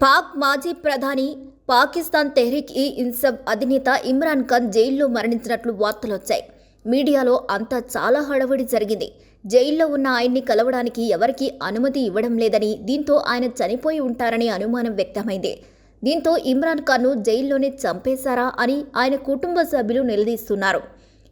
పాక్ మాజీ ప్రధాని పాకిస్తాన్ తెహ్రిక్ ఈ ఇన్సబ్ అధినేత ఇమ్రాన్ ఖాన్ జైల్లో మరణించినట్లు వార్తలొచ్చాయి. మీడియాలో అంతా చాలా హడవడి జరిగింది. జైల్లో ఉన్న ఆయన్ని కలవడానికి ఎవరికీ అనుమతి ఇవ్వడం లేదని దీంతో ఆయన చనిపోయి ఉంటారనే అనుమానం వ్యక్తమైంది. దీంతో ఇమ్రాన్ ఖాన్ను జైల్లోనే చంపేశారా అని ఆయన కుటుంబ సభ్యులు నిలదీస్తున్నారు.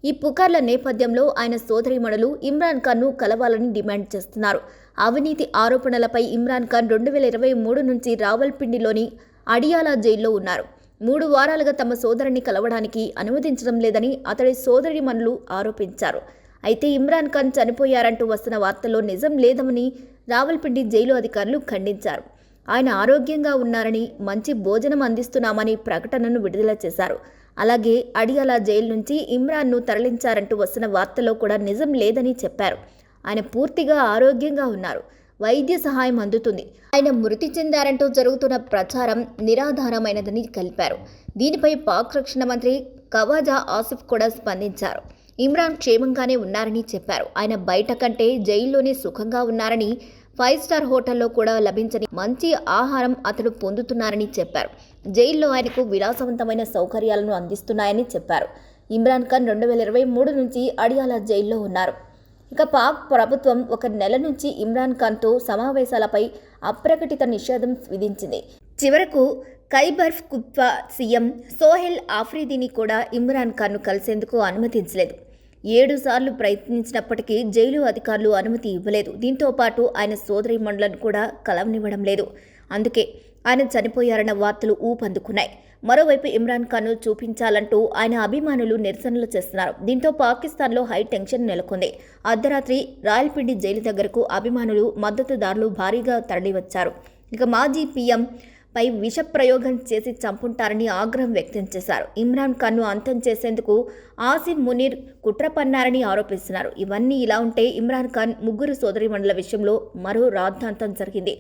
ఈ పుకార్ల నేపథ్యంలో ఆయన సోదరిమణులు ఇమ్రాన్ ఖాన్ను కలవాలని డిమాండ్ చేస్తున్నారు. అవినీతి ఆరోపణలపై ఇమ్రాన్ ఖాన్ రెండు వేల ఇరవై మూడు నుంచి రావల్పిండిలోని అడియాలా జైల్లో ఉన్నారు. మూడు వారాలుగా తమ సోదరుని కలవడానికి అనుమతించడం లేదని అతడి సోదరిమణులు ఆరోపించారు. అయితే ఇమ్రాన్ ఖాన్ చనిపోయారంటూ వస్తున్న వార్తల్లో నిజం లేదని రావల్పిండి జైలు అధికారులు ఖండించారు. ఆయన ఆరోగ్యంగా ఉన్నారని మంచి భోజనం అందిస్తున్నామని ప్రకటనను విడుదల చేశారు. అలాగే అడియాల జైలు నుంచి ఇమ్రాన్ను తరలించారంటూ వస్తున్న వార్తలో కూడా నిజం లేదని చెప్పారు. ఆయన పూర్తిగా ఆరోగ్యంగా ఉన్నారు. వైద్య సహాయం అందుతుంది. ఆయన మృతి చెందారంటూ జరుగుతున్న ప్రచారం నిరాధారమైనదని కలిపారు దీనిపై పాక్ రక్షణ మంత్రి కవాజా ఆసిఫ్ కూడా స్పందించారు. ఇమ్రాన్ క్షేమంగానే ఉన్నారని చెప్పారు. ఆయన బయట కంటే జైల్లోనే సుఖంగా ఉన్నారని ఫైవ్ స్టార్ హోటల్లో కూడా లభించని మంచి ఆహారం అతడు పొందుతున్నారని చెప్పారు. జైల్లో ఆయనకు విలాసవంతమైన సౌకర్యాలను అందిస్తున్నాయని చెప్పారు. ఇమ్రాన్ ఖాన్ రెండు వేల ఇరవై మూడు నుంచి అడియాలా జైల్లో ఉన్నారు. ఇక పాక్ ప్రభుత్వం ఒక నెల నుంచి ఇమ్రాన్ ఖాన్తో సమావేశాలపై అప్రకటిత నిషేధం విధించింది. చివరకు ఖైబర్ కుప్వా సీఎం సోహెల్ ఆఫ్రీదీని కూడా ఇమ్రాన్ ఖాన్ను కలిసేందుకు అనుమతించలేదు. ఏడు సార్లు ప్రయత్నించినప్పటికీ జైలు అధికారులు అనుమతి ఇవ్వలేదు. దీంతో పాటు ఆయన సోదరి మండలను కూడా కలవనివ్వడం లేదు. అందుకే ఆయన చనిపోయారన్న వార్తలు ఊపందుకున్నాయి. మరోవైపు ఇమ్రాన్ ఖాన్ను చూపించాలంటూ ఆయన అభిమానులు నిరసనలు చేస్తున్నారు. దీంతో పాకిస్తాన్లో హై టెన్షన్ నెలకొంది. అర్ధరాత్రి రాయల్పిండి జైలు దగ్గరకు అభిమానులు మద్దతుదారులు భారీగా తరలివచ్చారు. ఇక మాజీ పీఎం పై విష ప్రయోగం చేసి చంపుంటారని ఆగ్రహం వ్యక్తం చేశారు. ఇమ్రాన్ ఖాన్ను అంతం చేసేందుకు ఆసిమ్ మునీర్ కుట్ర పన్నారని ఆరోపిస్తున్నారు. ఇవన్నీ ఇలా ఉంటే ఇమ్రాన్ ఖాన్ ముగ్గురు సోదరిమణుల విషయంలో మరో రాద్ధాంతం జరిగింది.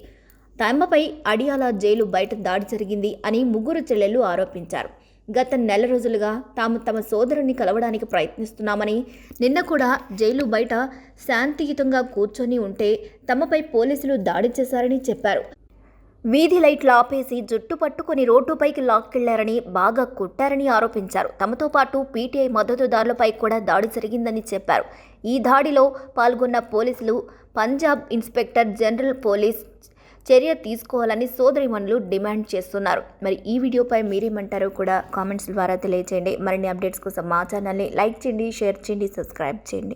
తమపై అడియాల జైలు బయట దాడి జరిగింది అని ముగ్గురు చెల్లెళ్ళు ఆరోపించారు. గత నెల రోజులుగా తాము తమ సోదరుని కలవడానికి ప్రయత్నిస్తున్నామని నిన్న కూడా జైలు బయట శాంతియుతంగా కూర్చొని ఉంటే తమపై పోలీసులు దాడి చేశారని చెప్పారు. వీధి లైట్లు ఆపేసి జుట్టు పట్టుకుని రోడ్డుపైకి లాక్కెళ్ళారని బాగా కొట్టారని ఆరోపించారు. తమతో పాటు పీటీఐ మద్దతుదారులపై కూడా దాడి జరిగిందని చెప్పారు. ఈ దాడిలో పాల్గొన్న పోలీసులు పంజాబ్ ఇన్స్పెక్టర్ జనరల్ పోలీస్ చర్య తీసుకోవాలని సోదరిమణులు డిమాండ్ చేస్తున్నారు. మరి ఈ వీడియోపై మీరేమంటారో కూడా కామెంట్స్ ద్వారా తెలియజేయండి మరిన్ని అప్డేట్స్ కోసం మా ఛానల్ని లైక్ చేయండి షేర్ చేయండి సబ్స్క్రైబ్ చేయండి.